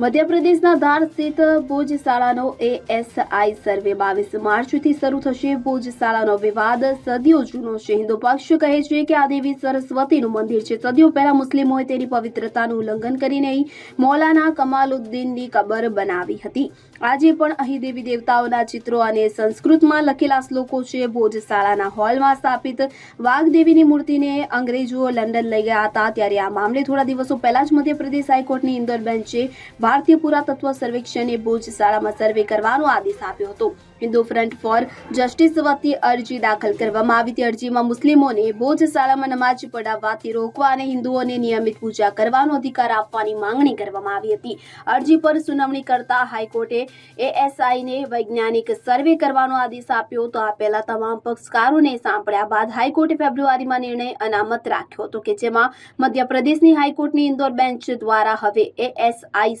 મધ્યપ્રદેશના ધાર સ્થિત ભુજ શાળાનો એએસઆઈ સર્વે બાવીસ માર્ચથી શરૂ થશે. ભુજ શાળાનો વિવાદ. સદીઓ જૂનો છે. હિન્દુ પક્ષ કહે છે કે આ દેવી સરસ્વતીનું મંદિર છે. સદીઓ પહેલા મુસ્લિમોએ તેની પવિત્રતાનું ઉલ્લંઘન કરીને મૌલાના કમાલુદ્દીનની કબર બનાવી હતી. આજે પણ અહીં દેવી દેવતાઓના ચિત્રો અને સંસ્કૃતમાં લખેલા શ્લોકો છે. ભુજ શાળાના હોલમાં સ્થાપિત વાઘદેવીની મૂર્તિને અંગ્રેજો લંડન લઈ ગયા હતા. ત્યારે આ મામલે થોડા દિવસો પહેલા જ મધ્યપ્રદેશ હાઈકોર્ટની ઇન્દોર બેન્ચે ભારતીય પુરાતત્વ સર્વેક્ષણે ભુજ શાળામાં સર્વે કરવાનો આદેશ આપ્યો હતો. હિન્દુ ફ્રન્ટ ફોર જસ્ટિસ વતી અરજી દાખલ કરવામાં આવી હતી. અરજીમાં મુસ્લિમોને ભુજ શાળામાં નમાજ પઢાવવાથી રોકવા અને હિન્દુઓને નિયમિત પૂજા કરવાનો અધિકાર આપવાની માંગણી કરવામાં આવી હતી. અરજી પર સુનાવણી કરતા હાઈકોર્ટે એએસઆઈને વૈજ્ઞાનિક સર્વે કરવાનો આદેશ આપ્યો તો આ પહેલા તમામ પક્ષકારોને સાંભળ્યા બાદ હાઈકોર્ટે ફેબ્રુઆરીમાં નિર્ણય અનામત રાખ્યો હતો કે જેમાં મધ્યપ્રદેશની હાઈકોર્ટની ઇન્દોર બેન્ચ દ્વારા હવે એએસઆઈ